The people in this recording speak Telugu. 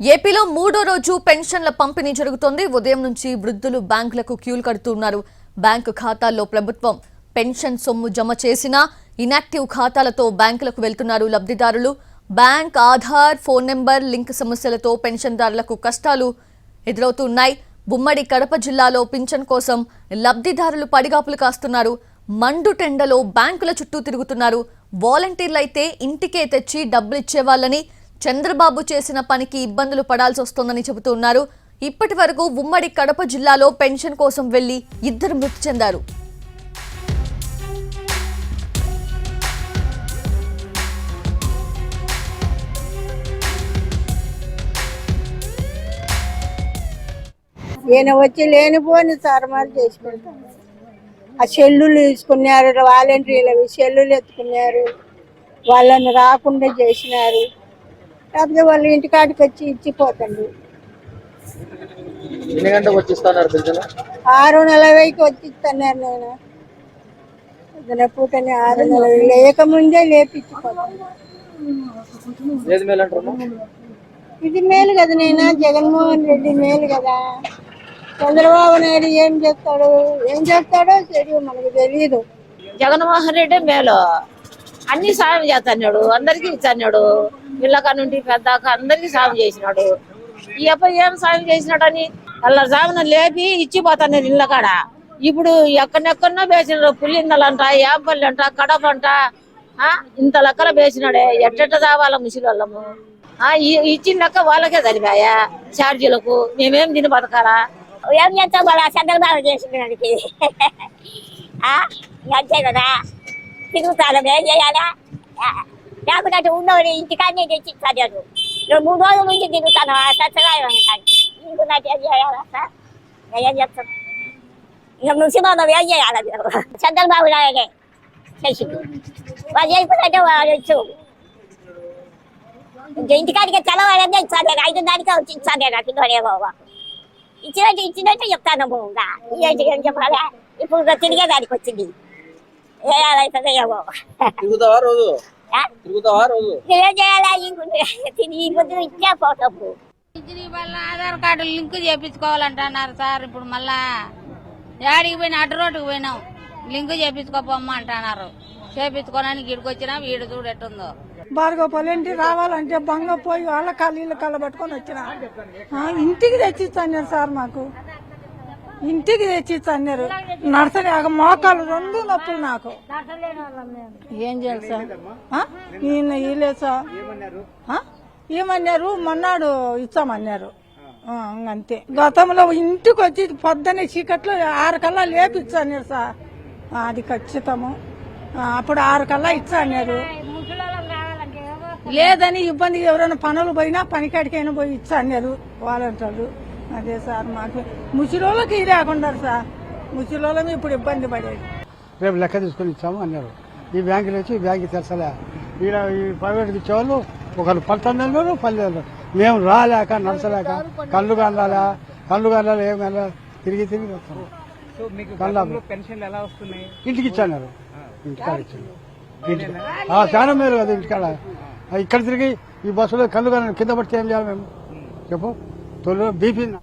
ఏపీలో మూడో రోజు పెన్షన్ల పంపిణీ జరుగుతోంది. ఉదయం నుంచి వృద్ధులు బ్యాంకులకు క్యూలు కడుతున్నారు. బ్యాంకు ఖాతాల్లో ప్రభుత్వం పెన్షన్ సొమ్ము జమ చేసినా ఇనాక్టివ్ ఖాతాలతో బ్యాంకులకు వెళ్తున్నారు లబ్ధిదారులు. Bank Aadhaar phone number link సమస్యలతో పెన్షన్దారులకు కష్టాలు ఎదురవుతున్నాయి. బుమ్మడి కడప జిల్లాలో పింఛన్ కోసం లబ్ధిదారులు పడిగాపులు కాస్తున్నారు. మండు టెండలో బ్యాంకుల చుట్టూ తిరుగుతున్నారు. వాలంటీర్లు అయితే ఇంటికే తెచ్చి డబ్బులు ఇచ్చేవాళ్ళని చంద్రబాబు చేసిన పనికి ఇబ్బందులు పడాల్సి వస్తోందని చెబుతున్నారు ఇప్పటి వరకు ఉమ్మడి కడప జిల్లాలో పెన్షన్ కోసం వెళ్ళి ఇద్దరు మృతి చెందారు. ఈయన వచ్చి లేనిపోని సరమాలు చేసి పెడతారు ఆ సెల్లులు తీసుకున్నారు వాలంటీర్లు సెల్లులు ఎత్తుకున్నారు. వాళ్ళని రాకుండా చేసినారు. లేకపోతే వాళ్ళు ఇంటికాడికి వచ్చి ఇచ్చిపోతండి. ఎన్ని గంటలకు వచ్చి ఇస్తున్నారు పెన్షన్ ఆరు నలభైకి వచ్చి ఇస్తున్నారు నేను. ఏదైనా పూటని ఆరు నలభై ఏది మేలు అంటారు ఇది మేలు కదా నేను? జగన్మోహన్ రెడ్డి మేలు కదా. చంద్రబాబు నాయుడు ఏం చేస్తాడు? ఏం చేస్తాడో తెలియదు మనకు తెలియదు జగన్మోహన్ రెడ్డి మేలు. అన్ని సాయం చేస్తున్నాడు అందరికి ఇచ్చన్నాడు పిల్లక నుండి పెద్దాక అందరికి సాయం చేసినాడు. ఈ అబ్బాయి ఏం సాయం చేసినాడని అలా సాగున లేపి ఇచ్చిపోతాను ఇళ్ళ కాడ. ఇప్పుడు ఎక్కడెక్కడో వేసినాడు పుల్లిందలంట యాపల్లి అంట కడప అంట ఆ, ఇంత లెక్కల వేసినాడే ఎట్టెట్ట తావాల ముసలి వాళ్ళము ఆ, ఈ- ఇచ్చిన లెక్క వాళ్ళకే సరిపోయా ఛార్జీలకు? మేమేం తిని బతకాలా? ఏం చేస్తాం వాళ్ళ చంద్రబాబు చేసినానికి అంతే కదా? తిరుగుతాను. ఏం చేయాలా? ఆ, లేకపోతే ఉన్నవాడు ఇంటికాడనే తెచ్చి చదివాడు నేను మూడు రోజుల నుంచి తిరుగుతాను ఆ కాడికి నీకు నాకు ఏం చేయాలా సార్ నేను ఏం చేస్తాను ఇక మున్సిపల్ ఏం చేయాలి మీరు చంద్రబాబు నాయుడే చేసింది వాళ్ళు చేయకుండా వాళ్ళు వచ్చు ఇంక ఇంటికాడికి తెల్లవాడనే ఇచ్చాను ఐదు దానికే వచ్చి ఇచ్చాను నాకు ఇంకోనే ఇంకోనేమో ఇచ్చినట్టు ఇచ్చినట్టు చెప్తాను ఇంకా ఏంటి ఏం చెప్పాలా ఇప్పుడు తిరిగే దానికి వచ్చింది ఏ అలా అవుతుందో ఏమో తిరుగుతావా తిరుగుతావా రోజు? చేయాలా ఇచ్చే వల్ల ఆధార్ కార్డు లింక్ చేపించుకోవాలంటున్నారు సార్. ఇప్పుడు మళ్ళా యాడికి పోయినా అటు రోడ్డుకు పోయినాం. లింక్ చేపించుకోపోమ్మ అంటున్నారు. చేపించుకోవడానికి ఇక్కడికి వచ్చినా వీడు చూడు ఎట్టుందో. భార్గవపల్లి రావాలంటే బంగ పోయి వాళ్ళ కాళ్ళు ఇళ్ళ కళ్ళ పట్టుకొని వచ్చిన. ఆ, ఇంటికి తెచ్చిచ్చన్నారు సార్ మాకు. ఇంటికి తెచ్చిచ్చన్నారు నడసలేక మోకాలు రెండు నొప్పులు నాకు. ఏం చేయాలి సార్? ఈయన ఇయలేదు సార్? ఏమన్నారు? మొన్నాడు ఇచ్చామన్నారు అంతే గతంలో ఇంటికి వచ్చి పొద్దున్నే చీకట్లో ఆరు కల్లా లేపిచ్చన్నారు సార్. అది ఖచ్చితము. అప్పుడు ఆరు కల్లా ఇచ్చన్నారు లేదని ఇబ్బంది ఎవరైనా పనులు పోయినా పనికాడికైనా పోయి ఇచ్చన్నారు వాలంటీర్లు. అదే సార్ మాకు ముసిలోళ్ళకి రాకుండా సార్. ముసిలోళ్ళమి ఇప్పుడు ఇబ్బంది పడేది. రేపు లెక్క తీసుకొని ఇచ్చాము అన్నారు. ఈ బ్యాంకులో వచ్చి ఈ బ్యాంక్ తెరచలే ఈడ ఈ ప్రైవేట్కి ఇచ్చేవాళ్ళు ఒకరు పల్లెలు పల్లెలు మేము రాలేక నడచలేక కళ్ళు కన్నాలా కళ్ళు కన్నాలి ఏం కన్నా తిరిగి తిరిగి వస్తాం. పెన్షన్లు ఎలా వస్తున్నాయి? ఇంటికి ఇచ్చారు. ఇంటికాడ ఇంటికి. ఆ, చాలా మేలు కదా ఇంటికాడ. ఇక్కడ తిరిగి ఈ బస్సులో కళ్ళు కన్నా కింద పడితే ఏం చేయాలి మేము? చెప్పు. তোর বিভিন্ন